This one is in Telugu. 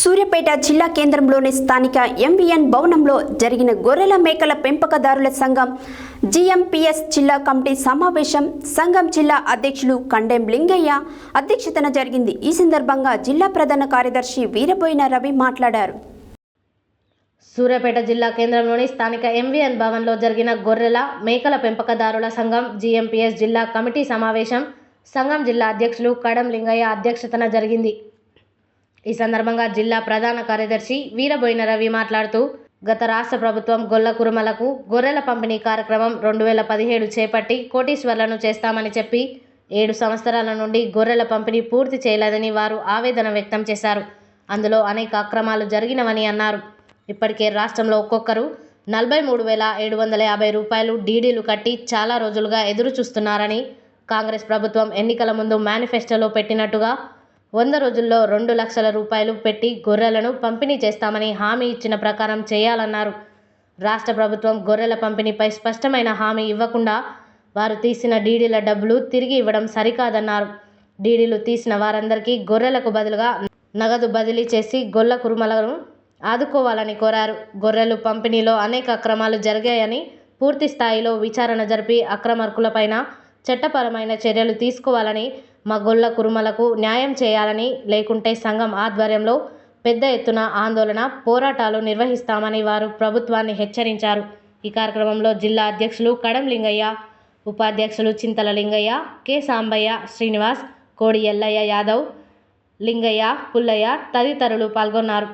సూర్యాపేట జిల్లా కేంద్రంలోని స్థానిక ఎంవిఎన్ భవనంలో జరిగిన గొర్రెల మేకల పెంపకదారుల సంఘం జిఎంపిఎస్ జిల్లా కమిటీ సమావేశం సంఘం జిల్లా అధ్యక్షులు కండెం లింగయ్య అధ్యక్షతన జరిగింది. ఈ సందర్భంగా జిల్లా ప్రధాన కార్యదర్శి వీరబోయిన రవి మాట్లాడారు. సూర్యాపేట జిల్లా కేంద్రంలోని స్థానిక ఎంవిఎన్ భవన్లో జరిగిన గొర్రెల మేకల పెంపకదారుల సంఘం జిఎంపిఎస్ జిల్లా కమిటీ సమావేశం సంఘం జిల్లా అధ్యక్షులు కడం లింగయ్య అధ్యక్షతన జరిగింది. ఈ సందర్భంగా జిల్లా ప్రధాన కార్యదర్శి వీరబోయిన రవి మాట్లాడుతూ గత రాష్ట్ర ప్రభుత్వం గొల్ల కురుమలకు గొర్రెల పంపిణీ కార్యక్రమం రెండు వేల పదిహేడు చేపట్టి కోటీశ్వర్లను చేస్తామని చెప్పి ఏడు సంవత్సరాల నుండి గొర్రెల పంపిణీ పూర్తి చేయలేదని వారు ఆవేదన వ్యక్తం చేశారు. అందులో అనేక అక్రమాలు జరిగినవని అన్నారు. ఇప్పటికే రాష్ట్రంలో ఒక్కొక్కరు నలభై మూడు వేల ఏడు వందల యాభై రూపాయలు డీడీలు కట్టి చాలా రోజులుగా ఎదురు చూస్తున్నారని కాంగ్రెస్ ప్రభుత్వం ఎన్నికల ముందు మేనిఫెస్టోలో పెట్టినట్టుగా వంద రోజుల్లో రెండు లక్షల రూపాయలు పెట్టి గొర్రెలను పంపిణీ చేస్తామని హామీ ఇచ్చిన ప్రకారం చేయాలన్నారు. రాష్ట్ర ప్రభుత్వం గొర్రెల పంపిణీపై స్పష్టమైన హామీ ఇవ్వకుండా వారు తీసిన డీడీల డబ్బులు తిరిగి ఇవ్వడం సరికాదన్నారు. డీడీలు తీసిన వారందరికీ గొర్రెలకు బదులుగా నగదు బదిలీ చేసి గొల్ల కురుమలను ఆదుకోవాలని కోరారు. గొర్రెలు పంపిణీలో అనేక అక్రమాలు జరిగాయని పూర్తి స్థాయిలో విచారణ జరిపి అక్రమార్కులపైన చట్టపరమైన చర్యలు తీసుకోవాలని మా గొల్ల కురుమలకు న్యాయం చేయాలని లేకుంటే సంఘం ఆధ్వర్యంలో పెద్ద ఎత్తున ఆందోళన పోరాటాలు నిర్వహిస్తామని వారు ప్రభుత్వాన్ని హెచ్చరించారు. ఈ కార్యక్రమంలో జిల్లా అధ్యక్షులు కడం లింగయ్య ఉపాధ్యక్షులు చింతల లింగయ్య కె. సాంబయ్య శ్రీనివాస్ కోడి ఎల్లయ్య యాదవ్ లింగయ్య పుల్లయ్య తదితరులు పాల్గొన్నారు.